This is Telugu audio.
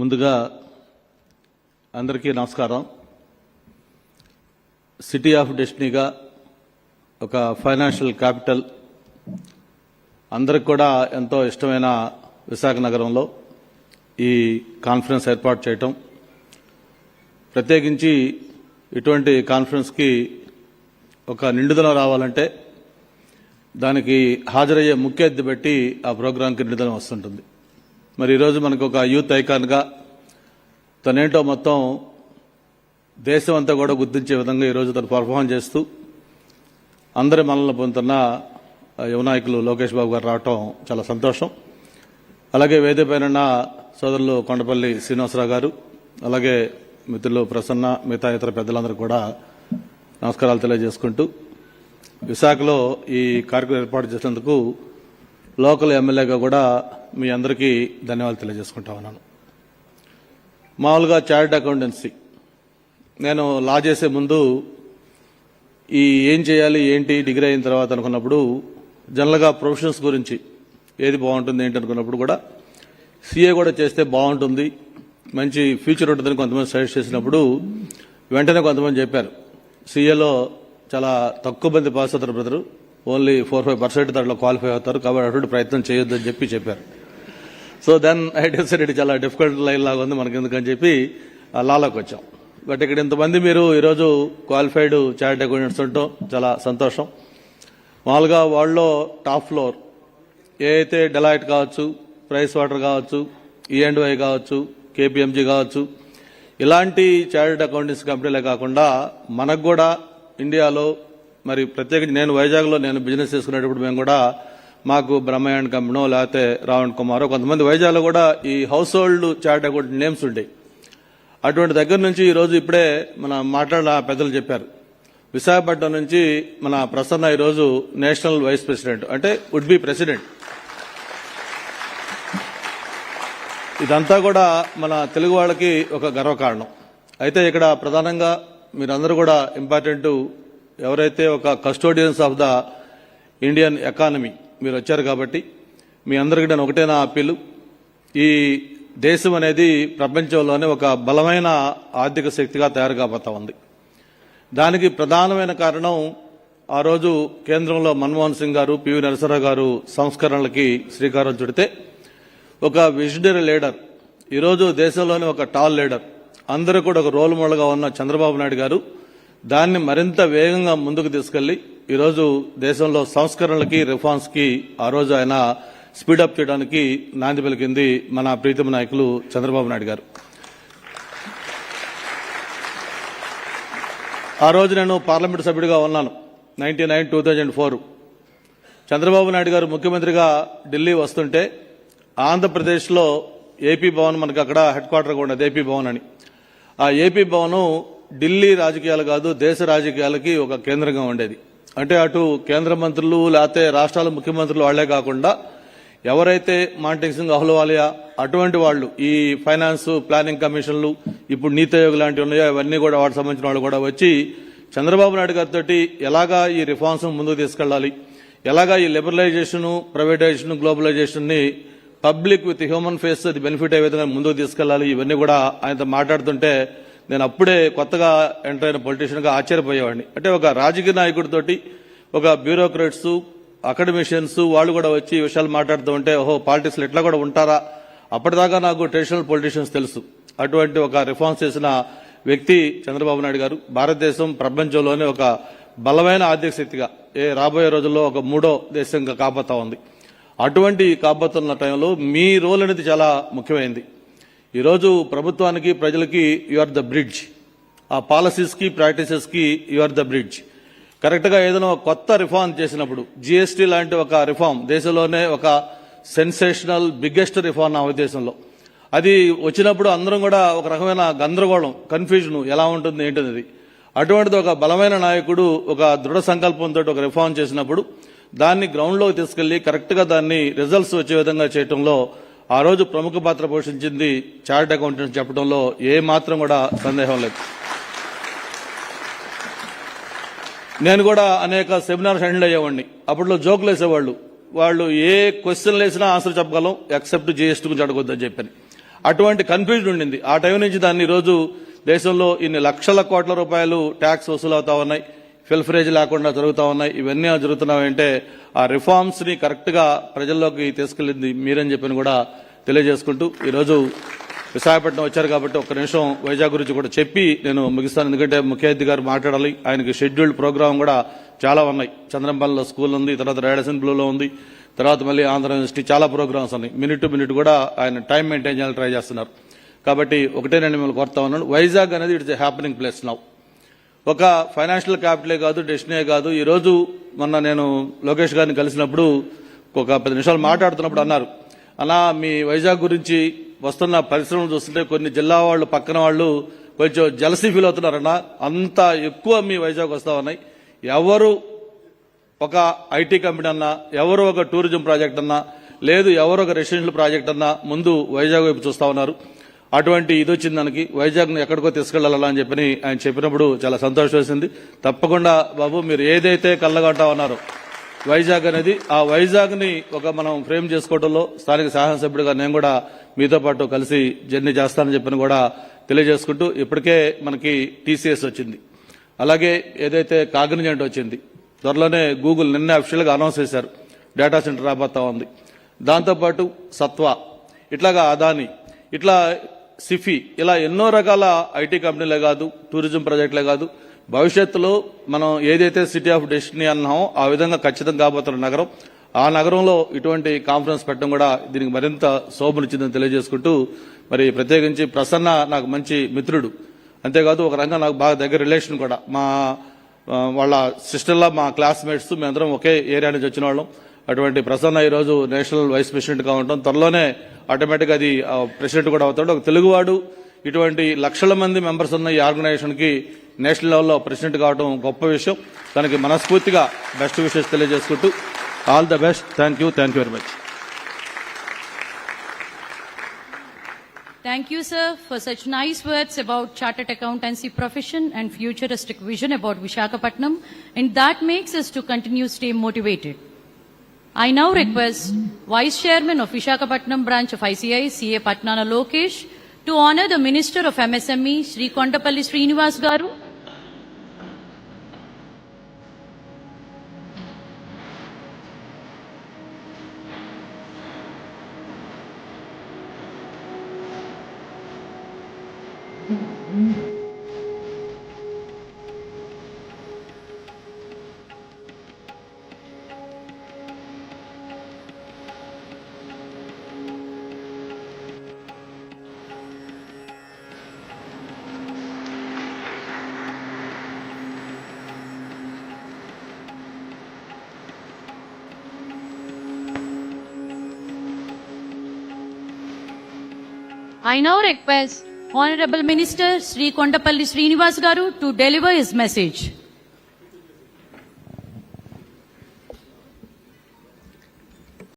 ముందుగా అందరికీ నమస్కారం. సిటీ ఆఫ్ డెస్టినీగా ఒక ఫైనాన్షియల్ క్యాపిటల్ అందరికి కూడా ఎంతో ఇష్టమైన విశాఖ నగరంలో ఈ కాన్ఫరెన్స్ ఏర్పాటు చేయటం. ప్రత్యేకించి ఇటువంటి కాన్ఫరెన్స్కి ఒక నిండుదల రావాలంటే దానికి హాజరయ్యే ముఖ్య ఎద్దు బట్టి ఆ ప్రోగ్రాంకి నిండుదలం వస్తుంటుంది. మరి ఈరోజు మనకు ఒక యూత్ ఐకాన్గా తనేంటో మొత్తం దేశం అంతా కూడా గుర్తించే విధంగా ఈరోజు తను పర్ఫామ్ చేస్తూ అందరి మనల్ని పొందుతున్న ఆ లోకేష్ బాబు గారు రావటం చాలా సంతోషం. అలాగే వేదిక పైన సోదరులు కొండపల్లి శ్రీనివాసరావు గారు అలాగే మిత్రులు ప్రసన్న మిగతా ఇతర పెద్దలందరూ కూడా నమస్కారాలు తెలియజేసుకుంటూ విశాఖలో ఈ కార్యక్రమం ఏర్పాటు చేసినందుకు లోకల్ ఎమ్మెల్యేగా కూడా మీ అందరికీ ధన్యవాదాలు తెలియజేసుకుంటా ఉన్నాను. మామూలుగా చార్టర్డ్ అకౌంటెన్సీ. నేను లా చేసే ముందు ఈ ఏం చేయాలి ఏంటి డిగ్రీ అయిన తర్వాత అనుకున్నప్పుడు జనరల్గా ప్రొఫెషన్స్ గురించి ఏది బాగుంటుంది ఏంటి అనుకున్నప్పుడు కూడా సీఏ కూడా చేస్తే బాగుంటుంది మంచి ఫ్యూచర్ ఉంటుందని కొంతమంది సజెస్ట్ చేసినప్పుడు వెంటనే కొంతమంది చెప్పారు. సీఏలో చాలా తక్కువ మంది పాస్ అవుతారు brother. Only four five percent దాంట్లో క్వాలిఫై అవుతారు కాబట్టి అటువంటి ప్రయత్నం చేయొద్దని చెప్పి చెప్పారు. సో దెన్ ఐ డిసైడెడ్ చాలా డిఫికల్ట్ లైన్ లాగా ఉంది మనకి ఎందుకని చెప్పి లాలోకి వచ్చాం. బట్ ఇక్కడ ఇంతమంది మీరు ఈరోజు క్వాలిఫైడ్ చార్ట్ అకౌంటెంట్స్ ఉండటం చాలా సంతోషం. మామూలుగా వాళ్ళలో టాప్ ఫ్లోర్ ఏ అయితే కావచ్చు ప్రైస్ వాటర్ కావచ్చు e ఈఎండ్వై కావచ్చు కేపీఎంజీ కావచ్చు ఇలాంటి చార్టెడ్ అకౌంటెన్సీ కంపెనీలే కాకుండా మనకు కూడా ఇండియాలో మరి ప్రత్యేకించి నేను వైజాగ్లో నేను బిజినెస్ చేసుకునేటప్పుడు మేము కూడా మాకు బ్రహ్మయాన్ కంపెనో లేకపోతే రావణ్ కుమారో కొంతమంది వైజాగ్లో కూడా ఈ household chart account names ఉంటాయి. అటువంటి దగ్గర నుంచి ఈరోజు ఇప్పుడే మన మాట్లాడిన పెద్దలు చెప్పారు. విశాఖపట్నం నుంచి మన ప్రసన్న ఈరోజు నేషనల్ వైస్ ప్రెసిడెంట్ అంటే వుడ్ బి ప్రెసిడెంట్ ఇదంతా కూడా మన తెలుగు వాళ్ళకి ఒక గర్వకారణం. అయితే ఇక్కడ ప్రధానంగా మీరందరూ కూడా ఇంపార్టెంట్ ఎవరైతే ఒక custodians of the Indian economy మీరు వచ్చారు కాబట్టి మీ అందరికీ నేను ఒకటే నా అప్పీలు. ఈ దేశం అనేది ప్రపంచంలోనే ఒక బలమైన ఆర్థిక శక్తిగా తయారు కాబోతా ఉంది. దానికి ప్రధానమైన కారణం ఆ రోజు కేంద్రంలో మన్మోహన్ సింగ్ గారు పివి నరసరావు గారు సంస్కరణలకి శ్రీకారం చుడితే ఒక విజనరీ లీడర్ ఈరోజు దేశంలోని ఒక టాల్ లీడర్ అందరూ కూడా ఒక రోల్ మోడల్గా ఉన్న చంద్రబాబు నాయుడు గారు దాన్ని మరింత వేగంగా ముందుకు తీసుకెళ్ళి ఈరోజు దేశంలో సంస్కరణలకి రిఫార్మ్స్కి ఆ రోజు ఆయన స్పీడప్ చేయడానికి నాంది పలికింది మన ప్రీతమ నాయకులు చంద్రబాబు నాయుడు గారు. ఆ రోజు నేను పార్లమెంటు సభ్యుడిగా ఉన్నాను ninety nine two thousand four. Chandrababu Naidu garu ముఖ్యమంత్రిగా ఢిల్లీ వస్తుంటే ఆంధ్రప్రదేశ్లో ఏపీ భవన్ మనకు అక్కడ హెడ్ క్వార్టర్గా ఉండేది ఏపీ భవన్ అని. ఆ ఏపీ భవన్ ఢిల్లీ రాజకీయాలు కాదు దేశ రాజకీయాలకి ఒక కేంద్రంగా ఉండేది. అంటే అటు కేంద్ర మంత్రులు లేకపోతే రాష్ట్రాల ముఖ్యమంత్రులు వాళ్ళే కాకుండా ఎవరైతే మాంటింగ్ సింగ్ అహ్లవాలియా అటువంటి వాళ్ళు ఈ ఫైనాన్స్ ప్లానింగ్ కమిషన్లు ఇప్పుడు నీతి ఆయోగ్ లాంటివి ఉన్నాయో అవన్నీ కూడా వాటికి సంబంధించిన వాళ్ళు కూడా వచ్చి చంద్రబాబు నాయుడు గారితో ఎలాగా ఈ రిఫార్మ్స్ ముందుకు తీసుకెళ్ళాలి ఎలాగా ఈ లిబరలైజేషన్ ప్రైవేటైజేషన్ గ్లోబలైజేషన్ని పబ్లిక్ విత్ హ్యూమన్ ఫేస్ అది బెనిఫిట్ అయ్యే విధంగా ముందుకు తీసుకెళ్ళాలి ఇవన్నీ కూడా ఆయనతో మాట్లాడుతుంటే నేను అప్పుడే కొత్తగా ఎంటర్ అయిన పొలిటీషియన్గా ఆశ్చర్యపోయేవాడిని. అంటే ఒక రాజకీయ నాయకుడితోటి ఒక బ్యూరోక్రాట్స్ అకాడమిషియన్స్ వాళ్ళు కూడా వచ్చి విషయాలు మాట్లాడుతూ ఉంటే ఓహో పాలిటిక్స్ ఇట్లా కూడా ఉంటారా? అప్పటిదాకా నాకు ట్రెడిషనల్ పొలిటీషియన్స్ తెలుసు. అటువంటి ఒక రిఫార్మ్స్ చేసిన వ్యక్తి చంద్రబాబు నాయుడు గారు భారతదేశం ప్రపంచంలోనే ఒక బలమైన ఆర్థిక శక్తిగా ఏ రాబోయే రోజుల్లో ఒక మూడో దేశంగా కాబోతా ఉంది. అటువంటి కాబోతున్న టైంలో మీ రోల్ అనేది చాలా ముఖ్యమైంది. ఈరోజు ప్రభుత్వానికి ప్రజలకి యు ఆర్ ద బ్రిడ్జ్ ఆ పాలసీస్కి ప్రాక్టీసెస్కి యు ఆర్ ద బ్రిడ్జ్ కరెక్ట్గా ఏదైనా కొత్త రిఫార్మ్ చేసినప్పుడు జీఎస్టీ లాంటి ఒక రిఫార్మ్ దేశంలోనే ఒక సెన్సేషనల్ బిగ్గెస్ట్ రిఫార్మ్ నా ఉద్దేశంలో. అది వచ్చినప్పుడు అందరం కూడా ఒక రకమైన గందరగోళం కన్ఫ్యూజన్ ఎలా ఉంటుంది ఏంటనేది. అటువంటిది ఒక బలమైన నాయకుడు ఒక దృఢ సంకల్పంతో ఒక రిఫార్మ్ చేసినప్పుడు దాన్ని గ్రౌండ్లో తీసుకెళ్ళి కరెక్ట్గా దాన్ని రిజల్ట్స్ వచ్చే విధంగా చేయడంలో ఆ రోజు ప్రముఖ పాత్ర పోషించింది చార్ట్ అకౌంటెంట్స్ చెప్పడంలో ఏ మాత్రం కూడా సందేహం లేదు. నేను కూడా అనేక సెమినార్స్ హ్యాండిల్ అయ్యేవాడిని. అప్పట్లో జోకులు వేసేవాళ్ళు. వాళ్ళు ఏ క్వశ్చన్లు వేసినా ఆన్సర్ చెప్పగలం ఎక్సెప్ట్ జీఎస్టీ గురించి అడగొద్దని చెప్పాను. అటువంటి కన్ఫ్యూజన్ ఉండింది. ఆ టైం నుంచి దాన్ని ఈరోజు దేశంలో ఇన్ని లక్షల కోట్ల రూపాయలు ట్యాక్స్ వసూలు అవుతా ఉన్నాయి. ఫిల్ఫరేజ్ లేకుండా జరుగుతూ ఉన్నాయి. ఇవన్నీ జరుగుతున్నాయంటే ఆ రిఫార్మ్స్ని కరెక్ట్గా ప్రజల్లోకి తీసుకెళ్ళింది మీరని చెప్పని కూడా తెలియజేసుకుంటూ ఈరోజు విశాఖపట్నం వచ్చారు కాబట్టి ఒక్క నిమిషం వైజాగ్ గురించి కూడా చెప్పి నేను ముగిస్తాను. ఎందుకంటే ముఖ్య అతిథి గారు మాట్లాడాలి. ఆయనకి షెడ్యూల్డ్ ప్రోగ్రామ్ కూడా చాలా ఉన్నాయి. చంద్రంపల్లిలో స్కూల్ ఉంది తర్వాత రాయలసీమ బ్లూలో ఉంది తర్వాత మళ్ళీ ఆంధ్ర యూనివర్సిటీ చాలా ప్రోగ్రామ్స్ ఉన్నాయి. మినిట్ టు మినిట్ కూడా ఆయన టైం మెయింటైన్ చేయాలని ట్రై చేస్తున్నారు. కాబట్టి ఒకటే నేను మిమ్మల్ని కోరుతా ఉన్నాను. వైజాగ్ అనేది ఇట్స్ హ్యాపెనింగ్ ప్లేస్ నౌ ఒక ఫైనాన్షియల్ క్యాపిటలే కాదు డెస్టినే కాదు. ఈరోజు మొన్న నేను లోకేష్ గారిని కలిసినప్పుడు ఒక పది నిమిషాలు మాట్లాడుతున్నప్పుడు అన్నారు. అలా మీ వైజాగ్ గురించి వస్తున్న పరిశ్రమలు చూస్తుంటే కొన్ని జిల్లా వాళ్ళు పక్కన వాళ్ళు కొంచెం జలసీ ఫీల్ అవుతున్నారన్నా అంత ఎక్కువ మీ వైజాగ్ వస్తా ఉన్నాయి. ఎవరు ఒక ఐటీ కంపెనీ అన్నా ఎవరు ఒక టూరిజం ప్రాజెక్ట్ అన్నా లేదు ఎవరు ఒక రెసిడెన్షియల్ ప్రాజెక్ట్ అన్నా ముందు వైజాగ్ వైపు చూస్తా ఉన్నారు. అటువంటి ఇది వచ్చింది దానికి. వైజాగ్ను ఎక్కడికో తీసుకెళ్ళాలా అని ఆయన చెప్పినప్పుడు చాలా సంతోషం వేసింది. తప్పకుండా బాబు మీరు ఏదైతే కళ్ళగంటా ఉన్నారో వైజాగ్ అనేది ఆ వైజాగ్ని ఒక మనం ఫ్రేమ్ చేసుకోవడంలో స్థానిక శాసనసభ్యుడిగా నేను కూడా మీతో పాటు కలిసి జర్నీ చేస్తానని చెప్పిన కూడా తెలియజేసుకుంటూ ఇప్పటికే మనకి టీసీఎస్ వచ్చింది. అలాగే ఏదైతే కాగ్నిజెంట్ వచ్చింది త్వరలోనే గూగుల్ నిన్న అఫిషియల్గా అనౌన్స్ చేశారు. డేటా సెంటర్ రాబోతా ఉంది. దాంతోపాటు సత్వ ఇట్లాగా అదాని ఇట్లా సిఫీ ఇలా ఎన్నో రకాల ఐటీ కంపెనీలే కాదు టూరిజం ప్రాజెక్టులే కాదు. భవిష్యత్తులో మనం ఏదైతే సిటీ ఆఫ్ డెస్టినీ అన్నామో ఆ విధంగా ఖచ్చితంగా కాబోతున్న నగరం ఆ నగరంలో ఇటువంటి కాన్ఫరెన్స్ పెట్టడం కూడా దీనికి మరింత శోభనిచ్చిందని తెలియజేసుకుంటూ మరి ప్రత్యేకించి ప్రసన్న నాకు మంచి మిత్రుడు. అంతేకాదు ఒక రంగం నాకు బాగా దగ్గర రిలేషన్ కూడా. మా వాళ్ళ సిస్టర్లా మా క్లాస్మేట్స్ మేమందరం ఒకే ఏరియా నుంచి వచ్చిన వాళ్ళం. అటువంటి ప్రసన్న ఈరోజు నేషనల్ వైస్ ప్రెసిడెంట్గా ఉండటం. త్వరలోనే ఆటోమేటిక్గా అది ప్రెసిడెంట్ కూడా అవుతాడు. ఒక తెలుగువాడు. ఇటువంటి లక్షల మంది మెంబర్స్ ఉన్న ఈ ఆర్గనైజేషన్కి నేషనల్ లెవెల్లో ప్రెసిడెంట్ కావడం గొప్ప విషయం. దానికి మనస్ఫూర్తిగా బెస్ట్ విషెస్ తెలియజేసుకుంటూ all the best. Thank you. Thank you very much. Thank you, sir, for such nice words about chartered accountancy profession and futuristic vision about Vishakhapatnam, and that makes us to continue stay motivated. I now request Vice Chairman of Vishakhapatnam branch of ICI, CA Patnana Lokesh, to honor the Minister of MSME, Sri Kondapalli Srinivas Garu, I now request Honorable Minister Sri Kondapalli Srinivas Garu to deliver his message.